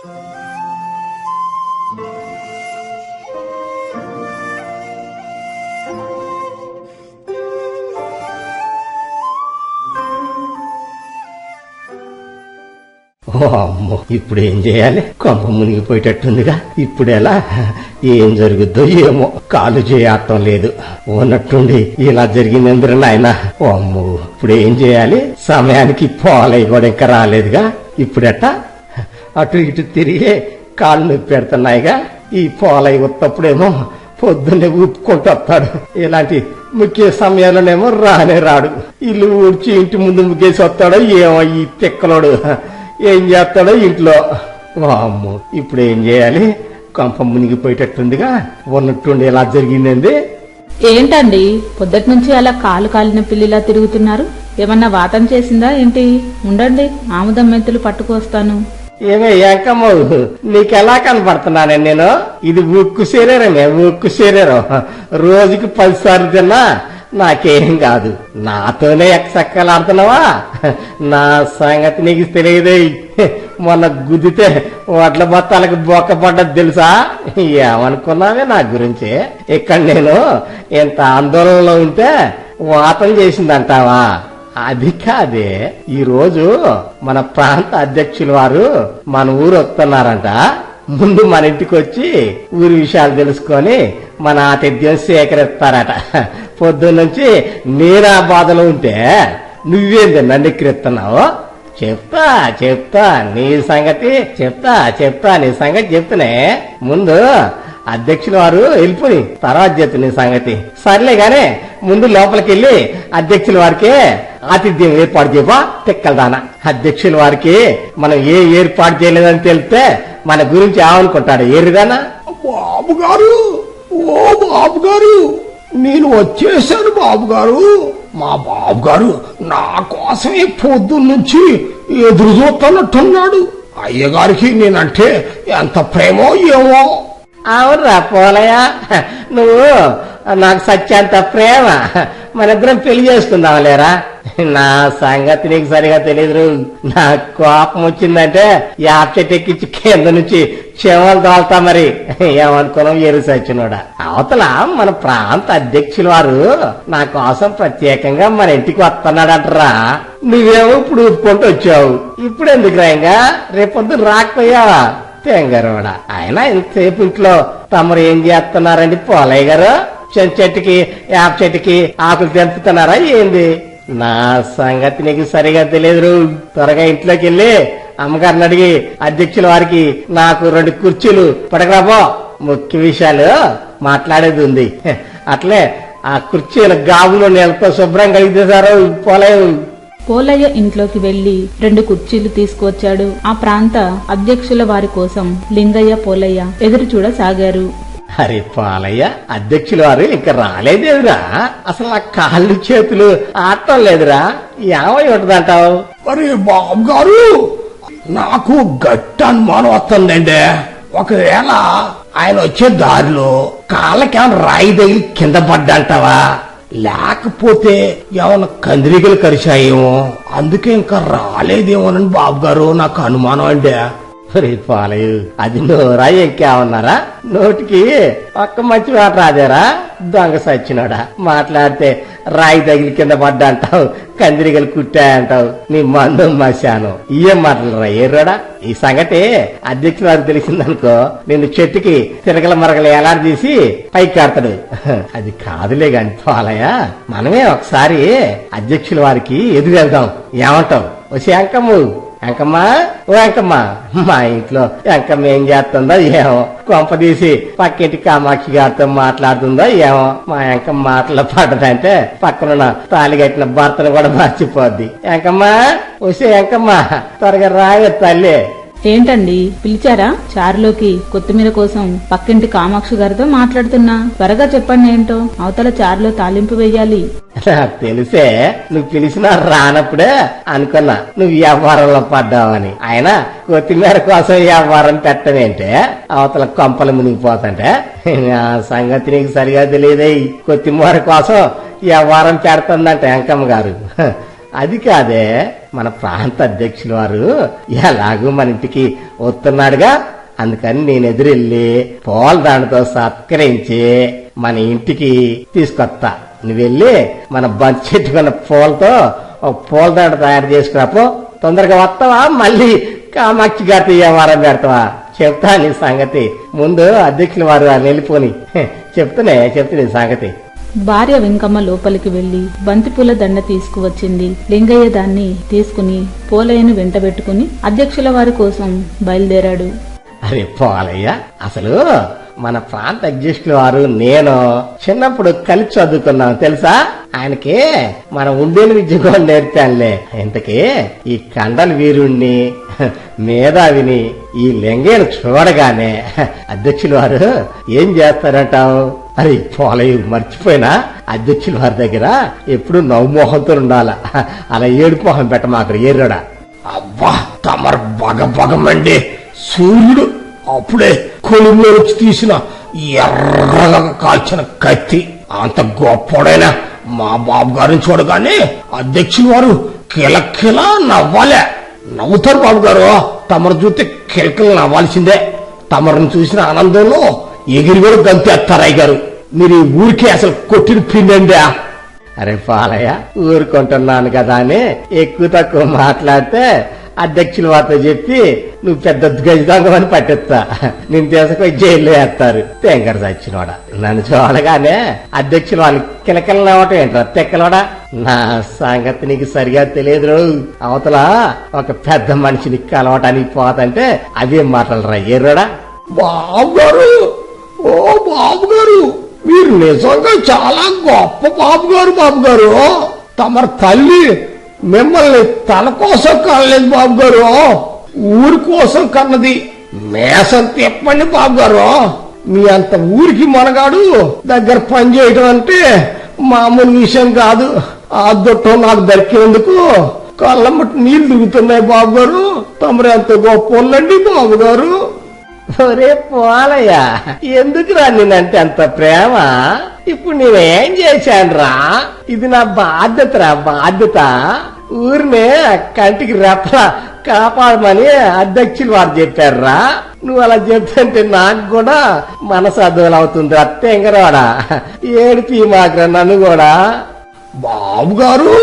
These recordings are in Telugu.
అమ్మో ఇప్పుడు ఏం చేయాలి? కొంప మునిగిపోయేటట్టుందిగా. ఇప్పుడు ఎలా? ఏం జరుగుద్దో ఏమో. కాలు చేయటం లేదు. ఉన్నట్టుండి ఇలా జరిగింది నాయన? ఓ అమ్మో ఇప్పుడు ఏం చేయాలి? సమయానికి పోలయ్య కూడా ఇంకా రాలేదుగా. ఇప్పుడెట్టా? అటు ఇటు తిరిగి కాళ్ళు నొప్పి పెడుతున్నాయిగా. ఈ పోలయ్య ఉత్తప్పుడేమో పొద్దున్నే ఊపుకుంటూ వస్తాడు. ఇలాంటి ముఖ్య సమయాల్లోనేమో రానే రాడు. ఇల్లు ఊడ్చి ఇంటి ముందు ముగ్గేసి వస్తాడో ఏమో ఈ తిక్కలోడు. ఏం చేస్తాడో ఇంట్లో. వామ్మో ఇప్పుడు ఏం చేయాలి? కంప మునిగిపోయేటట్టుందిగా. ఉన్నట్టుండి ఇలా జరిగిందండి? ఏంటండి? పొద్దుటి నుంచి అలా కాలు కాలిన పిల్లిలా తిరుగుతున్నారు? ఏమన్నా వాతం చేసిందా ఏంటి? ఉండండి ఆముదం మెంతులు పట్టుకొస్తాను ఏమే ఏకమ్మ నీకెలా కనపడుతున్నానే నేను? ఇది ఉక్కు శరీరమే ఉక్కు శరీరం. రోజుకి పదిసార్లు తిన్నా నాకేం కాదు. నాతోనే ఎక్కసక్కలాడుతున్నావా నా సంగతి నీకు తెలియదే. మొన్న గుద్దితే వడ్ల బత్తాలకు బొక్క పడ్డది తెలుసా? ఏమనుకున్నావే నా గురించి? ఇక్కడ నేను ఇంత ఆందోళనలో ఉంటే వాతం చేసిందంటావా? అది కాదే. ఈ రోజు మన ప్రాంత అధ్యక్షుల వారు మన ఊరు వస్తున్నారంట. ముందు మన ఇంటికి వచ్చి ఊరి విషయాలు తెలుసుకొని మన ఆతిథ్యం సేకరిస్తారట. పొద్దున్నుంచి నేను ఆ బాధలో ఉంటే నువ్వేంది నన్ను ఎక్కిరిస్తున్నావు చెప్తా చెప్తా నీ సంగతి చెప్తా చెప్తా నీ సంగతి చెప్తూనే. ముందు అధ్యక్షుల వారు వెళ్ళిపోయి తర్వాత చెప్తు సంగతి. సర్లే గానే ముందు లోపలికి వెళ్ళి అధ్యక్షుల వారికి ఆతిథ్యం ఏర్పాటు చేయవా తిక్కలదానా అధ్యక్షుల వారికి మనం ఏ ఏర్పాటు చేయలేదని తెలిస్తే మన గురించి ఏమనుకుంటాడు? ఏరుదానా బాబు గారు ఓ బాబు గారు నేను వచ్చేసాను బాబు గారు మా బాబు గారు నా కోసమే పొద్దున్నుంచి ఎదురు చూస్తున్నట్టున్నాడు. అయ్యగారికి నేనంటే ఎంత ప్రేమో ఏమో! అవునరా పోలయా నువ్వు నాకు సత్యాంత ప్రేమ. మనిద్దరం పెళ్ళి చేసుకుందాం లేరా? నా సంగతి నీకు సరిగా తెలియదు నా కోపం వచ్చిందంటే యాప్ ఎక్కించి కింద నుంచి చెవలు తోలుతా మరి. ఏమనుకున్నాం ఎరుసచ్చినోడా అవతల మన ప్రాంత అధ్యక్షుల వారు నా కోసం ప్రత్యేకంగా మన ఇంటికి వస్తున్నాడంటరా. నువ్వేమో ఇప్పుడు ఊపుకుంటూ వచ్చావు. ఇప్పుడు ఎందుకు రాయంగా రేపొద్దు రాకపోయావా? తెంగరోడా ఆయన ఇంతసేపు ఇంట్లో తమరు ఏం చేస్తున్నారండి పోలయ్య గారు? చెట్టుకి యాప చెట్టుకి ఆకులు తెంపుతున్నారా ఏంది? నా సంగతి నీకు సరిగా తెలియదు త్వరగా ఇంట్లోకి వెళ్ళి అమ్మగారిని అడిగి అధ్యక్షుల వారికి నాకు రెండు కుర్చీలు పడకరాబో ముఖ్య విషయాలు మాట్లాడేది ఉంది. అట్లే ఆ కుర్చీల గాబులో నీళ్ళతో శుభ్రం కలిగితేసారు పోలేదు పోలయ్య ఇంట్లోకి వెళ్ళి రెండు కుర్చీలు తీసుకువచ్చాడు. ఆ ప్రాంత అధ్యక్షుల వారి కోసం లింగయ్య పోలయ్య ఎదురు చూడసాగారు. అరే పాలయ్య అధ్యక్షుల వారు ఇంకా రాలేదేదురా అసలు నా కాళ్ళు చేతులు ఆడటం లేదురా? ఏమై ఉంటదంటావు? మరి బాబు గారు నాకు గట్టి అనుమానం వస్తుందండి. ఒకవేళ ఆయన వచ్చే దారిలో కాళ్ళకేమైనా రాయి తగిలి కింద పడ్డంటావా? లేకపోతే ఏమైనా కందిరీగలు కరిచాయేమో? అందుకే ఇంకా రాలేదేమోనని బాబు గారు నాకు అనుమానం అండి. పాలయ్య అది నోరా ఇంకేమన్నారా నోటికి ఒక్క మంచి మాట రాదేరా? దొంగ సచ్చినోడా? మాట్లాడితే రాయి తగిలి కింద పడ్డా అంటావు కందిరిగలు కుట్టాయంటావు. నీ మందు మశాను. ఏం మాటలు రా ఏర్రాడా? ఈ సంగతి అధ్యక్షుడు వారికి తెలిసిందనుకో నిన్ను చెట్టుకి తిరగల మరగలు ఎలాడదీసి పైకి కాడతాడు. అది కాదులే గాని పాలయ్య మనమే ఒకసారి అధ్యక్షుల వారికి ఎదురు వెళ్దాం. ఏమంటావు? వచ్చి అంకమ్ము ఎంకమ్మా ఓ అంకమ్మ మా ఇంట్లో అంకమ్మ ఏం చేస్తుందో ఏమో. కొంపదీసి పక్కింటి కామాక్షి గారితో మాట్లాడుతుందో ఏమో. మా అంకమ్మ మాటలు పడ్డదంటే పక్కనున్న తాళి కట్టిన భర్తను కూడా మర్చిపోద్ది. ఎంకమ్మా వచ్చే అంకమ్మ త్వరగా రాయ తల్లి. ఏంటండి? పిలిచారా? చారులోకి కొత్తిమీర కోసం పక్కింటి కామాక్షి గారితో మాట్లాడుతున్నా. త్వరగా చెప్పండి ఏంటో. అవతల చారులో తాలింపు వేయాలి. నాకు తెలిసే. నువ్వు పిలిచినా రానప్పుడే అనుకున్నా నువ్వు వ్యాపారంలో పడ్డావని. ఆయన కొత్తిమీర కోసం వ్యాపారం పెట్టవేంటే? అవతల కొంపలు మునిగిపోతంటే? ఆ సంగతి నీకు సరిగా తెలియదే. కొత్తిమీర కోసం వ్యాపారం పెడుతుందంట వెంకమ్మ గారు. అది కాదే. మన ప్రాంత అధ్యక్షులు వారు ఎలాగూ మన ఇంటికి వస్తున్నాడుగా. అందుకని నేను ఎదురెళ్ళి పోల దానితో సత్కరించి మన ఇంటికి తీసుకొస్తా. నువ్వు వెళ్ళి మన బంతి చెట్టుకున్న పూలతో ఒక పూల తయారు చేసుకురాపో తొందరగా వస్తావా? మళ్ళీ కామాక్షి గారితో వ్యవహారం పెడతావా? చెప్తా నీ సంగతి. ముందు అధ్యక్షుల వారు ఆయన వెళ్ళిపోని హె, చెప్తానే చెప్తా నీ సంగతి. భార్య వెంకమ్మ లోపలికి వెళ్ళి బంతిపూల దండ తీసుకువచ్చింది. లింగయ్య దాన్ని తీసుకుని పోలయ్యను వెంటబెట్టుకుని అధ్యక్షుల వారి కోసం బయలుదేరాడు. అరే పోలయ్య అసలు మన ప్రాంత అధ్యక్షుల వారు నేను చిన్నప్పుడు కలిసి చదువుకున్నాం తెలుసా? ఆయనకి మనం ఉండేలు విద్య కూడా నేర్పానులే. ఇంతకీ ఈ కండల వీరుణ్ణి మేధావిని ఈ లెంగేలు చూడగానే అధ్యక్షుల వారు ఏం చేస్తారంటావు? అరే పోలయ్య మర్చిపోయినా అధ్యక్షుల వారి దగ్గర ఎప్పుడు నవ్వుమోహంతో ఉండాల? అలా ఏడుపు మొహం పెట్టమాకరు ఏర్రడా? అబ్బా తమరు బగ బగమండి సూర్యుడు అప్పుడే కొలుములో నుంచి తీసిన ఎర్రగా కాల్చిన కత్తి. అంత గొప్పడైన మా బాబు గారిని చూడగానే అధ్యక్షులు వారు కిలకిల నవ్వాలే. నవ్వుతారు బాబు గారు. తమరు చూస్తే కిలకిల నవ్వాల్సిందే. తమరును చూసిన ఆనందంలో ఎగిరి కూడా గారు. మీరు ఈ ఊరికే అసలు కొట్టిన పిండండి అరే పాలయ్య ఊరుకుంటున్నాను కదా అని ఎక్కువ తక్కువ మాట్లాడితే అధ్యక్షుల వారితో చెప్పి నువ్వు పెద్ద గజదొంగమని పట్టిస్తా. నేను తీసుకొని జైల్లో వేస్తారు. తెంకర చచ్చినోడా నన్ను చూడగానే అధ్యక్షులు వాళ్ళు కిలకిల నవ్వటం ఏంట్రా? తెక్కలోడా? నా సంగతి నీకు సరిగా తెలియదు అవతల ఒక పెద్ద మనిషిని కలవటానికి పోతంటే అవేం మాటలరా ఎర్రడా? బాబు గారు ఓ బాబు గారు మీరు నిజంగా చాలా గొప్ప బాబు గారు బాబు గారు తల్లి మిమ్మల్ని తన కోసం కనలేదు బాబు గారు. ఊరి కోసం కన్నది మేసం తిప్పండి బాబు గారు. మీ అంత ఊరికి మనగాడు దగ్గర పని చేయడం అంటే మామూలు విషయం కాదు. ఆ దొట్టం నాకు దక్కేందుకు కళ్ళమ్మటి నీళ్ళు దిగుతున్నాయి బాబు గారు. తమరు ఎంత గొప్ప బాబు గారు. ఒరే ఎందుకు ఎందుకురా నేనంటే అంత ప్రేమ? ఇప్పుడు నేనేం చేశానురా? ఇది నా బాధ్యతరా బాధ్యత? ఊరినే కంటికి రెప్ప కాపాడమని అధ్యక్షులు వారు చెప్పారురా. నువ్వు అలా చెప్తుంటే నాకు కూడా మనసు అర్థం అత్తెంగరాడా ఏడిపి మాకురా నన్ను కూడా. బాబు గారు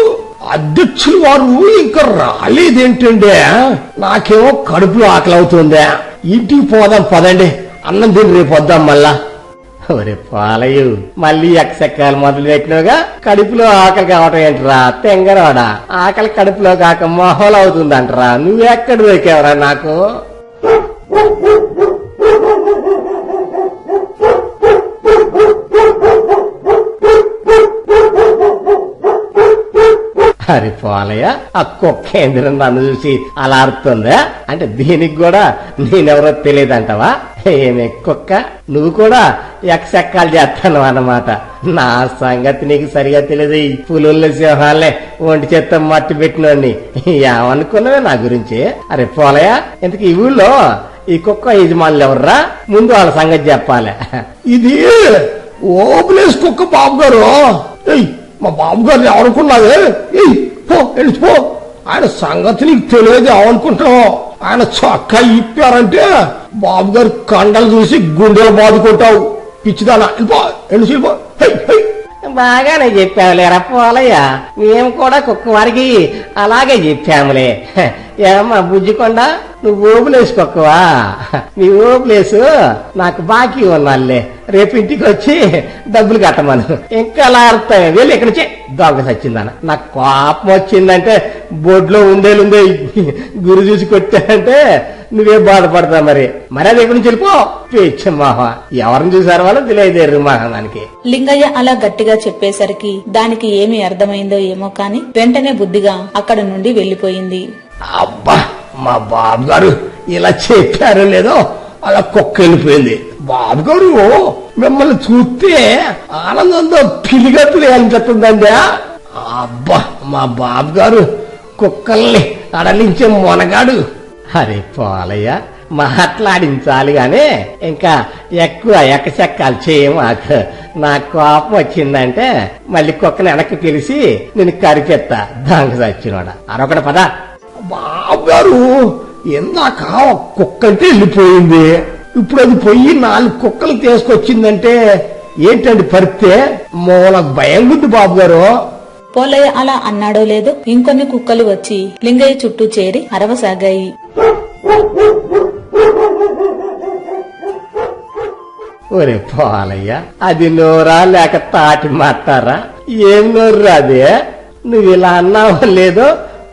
అధ్యక్షులు వారు ఇంకా రాలేదేంటండే? నాకేమో కడుపులో ఆకలి అవుతుందే ఇంటికి పోదాం పదండి. అన్నం తిని రేపు వద్దాం మళ్ళా. ఒరే పాలయ్య మళ్ళీ ఎక్కసెక్కాలు మొదలు పెట్టినవుగా? కడుపులో ఆకలి కావటం ఏంటరా? తెంగరాడా? ఆకలి కడుపులో కాక మొహలు అవుతుందంటరా నువ్వెక్కడ దొరికావురా నాకు? అరే పోలయ్య ఆ కుక్క ఏందిరా నన్ను చూసి అలా అరుతుందా అంటే దీనికి కూడా నేనెవరో తెలియదంటవా? ఏమే కుక్క? నువ్వు కూడా ఎక్కసెక్కాలు చేస్తాను అన్నమాట. నా సంగతి నీకు సరిగా తెలియదు ఈ పులుల్ల సింహాలే ఒంటి చేత్త మట్టి పెట్టినోడిని. ఏమనుకున్నావే నా గురించి? అరే పోలయ్య ఇంతకీ ఈ ఊళ్ళో ఈ కుక్క యజమానులు ఎవర్రా? ముందు వాళ్ళ సంగతి చెప్పాలి. ఇది ఓపెనేస్ కుక్క బాబు గారు మా బాబుగారిని ఎవరుకున్నావే పో వెళ్ళిపో ఆయన సంగతి నీకు తెలియదు ఏమనుకుంటున్నావు ఆయన చక్కగా ఇప్పారంటే బాబు కండలు చూసి గుండెలు బాదుకుంటావు పిచ్చిదానా వెళ్ళిపో వెళ్ళిపో బాగానే చెప్పావులేరా పోలయ్య. మేము కూడా కుక్క వారికి అలాగే చెప్పాములే. ఏమమ్మా బుజ్జికొండ? నువ్వు ఓబులేసు కుక్కవా నీ ఓబులేసు నాకు బాకీ ఉన్నాళ్ళే రేపు ఇంటికి వచ్చి డబ్బులు కట్టమను. ఇంకా అలా అర్థం వెళ్ళి ఇక్కడి నుంచి దొంగ సచ్చిందన. నాకు కోపం వచ్చిందంటే బోర్డులో ఉండేలుందే గురి చూసి కొట్టానంటే నువ్వే బాధపడతా మరి. మరి అది ఎక్కడి నుంచి వెళ్ళిపో? పిచ్చి మాహ. ఎవరిని చూసారు వాళ్ళు తెలియదేరు మాహానికి లింగయ్య అలా గట్టిగా చెప్పేసరికి దానికి ఏమి అర్థమైందో ఏమో కాని వెంటనే బుద్ధిగా అక్కడ నుండి వెళ్ళిపోయింది అబ్బా మా బాబు గారు ఇలా చెప్పారో లేదో అలా కుక్క వెళ్ళిపోయింది బాబు గారు మిమ్మల్ని చూస్తే ఆనందంతో పిలిగట్టులు అనిపిస్తుందండి అబ్బా మా బాబు గారు కుక్కల్ని అడలించే మొనగాడు. అరే పోలయ్య మాట్లాడించాలి గాని. ఇంకా ఎక్కువ ఎక్కచెక్కాలు చేయమాకు నాకు కోపం వచ్చిందంటే మళ్ళీ కుక్కని వెనక్కి పిలిచి నేను కరిపెత్తా దానికి చచ్చినోడ. అరొకటి పద. బాబు గారు ఇందాక ఒక కుక్క అంటే వెళ్ళిపోయింది. ఇప్పుడు అది పోయి నాలుగు కుక్కలు తీసుకొచ్చిందంటే ఏంటండి పరితే మూల భయం ఉంది బాబు గారు పోలయ్య అలా అన్నాడో లేదో ఇంకొన్ని కుక్కలు వచ్చి లింగయ్య చుట్టూ చేరి అరవసాగాయి. ఒరే పోలయ్య అది నోరా లేక తాటి మాటారా ఏం నోరు అదే? నువ్వు ఇలా అన్నావో లేదో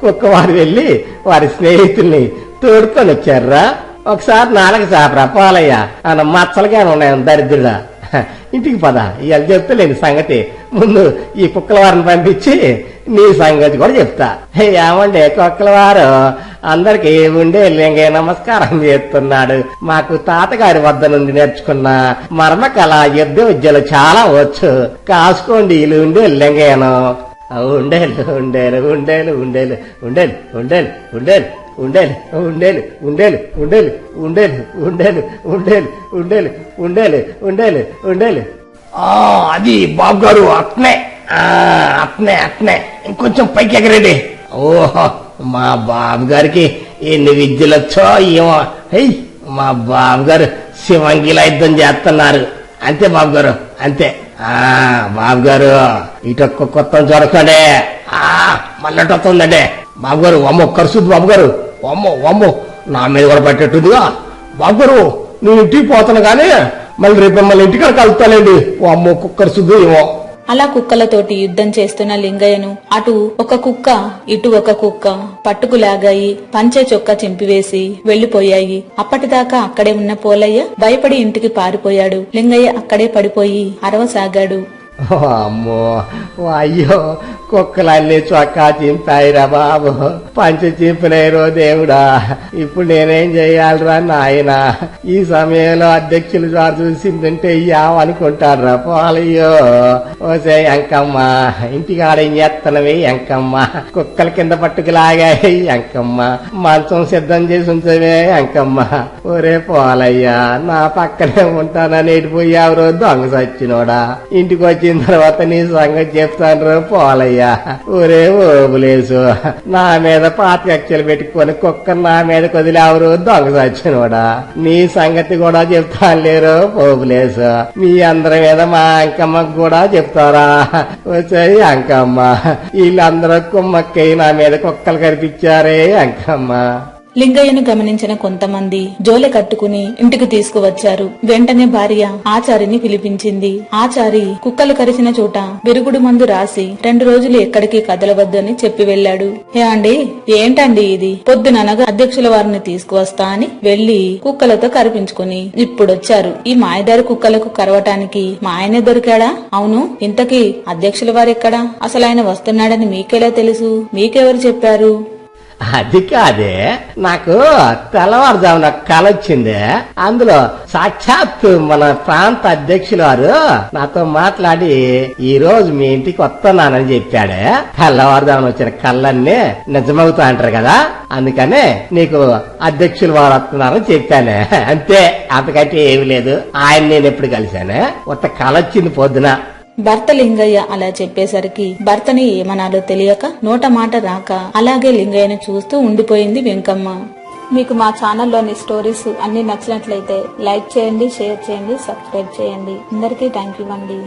ఒక్కవారు వెళ్ళి వారి స్నేహితుల్ని తోడుకొని వచ్చారా ఒకసారి నాలుగు చాపరా పోలయ్య అన్న మచ్చలుగానే ఉన్నాయని దరిద్రుడా. ఇంటికి పద ఇవాళ చెప్తలేని సంగతి. ముందు ఈ కుక్కల వారిని పంపించి నీ సంగతి కూడా చెప్తా. హే, కుక్కల వారు అందరికి ఉండే లింగే నమస్కారం చేస్తున్నాడు. మాకు తాతగారి వద్ద నుండి నేర్చుకున్న మర్మ కళ యుద్ధ విద్యలు చాలా వచ్చు. కాసుకోండి ఇల్లు ఉండే లింగేను. ఉండేలు ఉండేలు ఉండేలు ఉండేలు ఉండేలు ఉండేలు ఉండేలు ఉండేలు ఉండేలు ఉండేలు ఉండేలు ఉండేలు ఉండేలు ఉండేలు ఉండేలు ఉండేలు ఉండేలు ఉండేలు ఆ అది బాబు గారు అట్నే ఆ, అట్నే అట్నే ఇంకొంచెం పైకి ఎగరండి ఓహో మా బాబు గారికి ఎన్ని విద్యలు వచ్చో ఏమో హై మా బాబు గారు శివంగిలా యుద్ధం చేస్తున్నారు అంతే బాబు గారు అంతే ఆ బాబు గారు ఇటొక్క కొత్త చూడకండి ఆ మళ్ళీ వస్తుందండి బాబు గారు అమ్మో కరుసుద్ది బాబు గారు అమ్మో అమ్మో నా మీద కూడా పట్టేట్టుందిగా బాబు గారు నేను ఇంటికి పోతాను కానీ మళ్ళీ రేపు మళ్ళీ ఇంటికాడ కలుస్తానండి ఓ అమ్మో ఏమో. అలా కుక్కలతోటి యుద్ధం చేస్తున్న లింగయ్యను అటు ఒక కుక్క ఇటు ఒక కుక్క పట్టుకు లాగాయి పంచె చొక్క చింపివేసి వెళ్ళిపోయాయి అప్పటిదాకా అక్కడే ఉన్న పోలయ్య భయపడి ఇంటికి పారిపోయాడు. లింగయ్య అక్కడే పడిపోయి అరవసాగాడు. అమ్మో అయ్యో కుక్కలన్నీ చొక్కా చింపాయిరా బాబు. పంచి చింపినాయిరో దేవుడా. ఇప్పుడు నేనేం చేయాలరా నాయన? ఈ సమయంలో అధ్యక్షులు గారు చూసిందంటే ఏమనుకుంటారా పోలయ్యో ఓసే ఎంకమ్మ ఇంటికాడ ఏం చేస్తున్నవి అంకమ్మ కుక్కల కింద పట్టుకులాగాయి ఎంకమ్మ. మంచం సిద్ధం చేసి ఉంచవే ఎంకమ్మ. ఒరే పోలయ్యా నా పక్కనే ఉంటానని ఎడిపోయావు దొంగ సచ్చినోడా. ఇంటికి వచ్చిన తర్వాత నీ సంగతి చెప్తాను రో పోలయ్యా. ఒరే ఓబులేసు నా మీద పాతికక్షలు పెట్టుకొని కుక్క నా మీద కొదిలేవరు దొంగ సచ్చినోడా? నీ సంగతి కూడా చెప్తాను లేరు పోపులేసు. మీ అందరి మీద మా అంకమ్మకు కూడా చెప్తారా? వచ్చాయి అంకమ్మ. వీళ్ళందరూ కుమ్మక్కై నా మీద కుక్కలు కనిపించారే అంకమ్మ. లింగయ్యను గమనించిన కొంతమంది జోలె కట్టుకుని ఇంటికి తీసుకువచ్చారు. వెంటనే భార్య ఆచారిని పిలిపించింది. ఆచారి కుక్కలు కరిచిన చోట విరుగుడు మందు రాసి రెండు రోజులు ఎక్కడికి కదలవద్దు అని చెప్పి వెళ్ళాడు. ఏ అండి ఏంటండి ఇది? పొద్దుననగా అధ్యక్షుల వారిని తీసుకువస్తా అని వెళ్ళి కుక్కలతో కరిపించుకుని ఇప్పుడొచ్చారు. ఈ మాయదారి కుక్కలకు కరవటానికి మా ఆయనే దొరికాడా? అవును ఇంతకీ అధ్యక్షుల వారెక్కడా? అసలు ఆయన వస్తున్నాడని మీకెలా తెలుసు? మీకెవరు చెప్పారు? అది కాదే. నాకు తెల్లవారుజామున కల వచ్చింది అందులో సాక్షాత్ మన ప్రాంత అధ్యక్షులు వారు నాతో మాట్లాడి ఈ రోజు మీ ఇంటికి వస్తున్నానని చెప్పాడే. తెల్లవారుజామున వచ్చిన కళ్ళన్నీ నిజమవుతా అంటారు కదా. అందుకనే నీకు అధ్యక్షులు వారు వస్తున్నారని చెప్పాను. అంతే అంతకంటే ఏమి లేదు. ఆయన నేను ఎప్పుడు కలిశాను? ఒక కల వచ్చింది పొద్దున. భర్త లింగయ్య అలా చెప్పేసరికి భర్తని ఏమనాలో తెలియక నోట మాట రాక అలాగే లింగయ్యను చూస్తూ ఉండిపోయింది వెంకమ్మ. మీకు మా ఛానల్లోని స్టోరీస్ అన్ని నచ్చినట్లయితే లైక్ చేయండి షేర్ చేయండి సబ్స్క్రైబ్ చేయండి. అందరికీ థ్యాంక్ యూ అండి.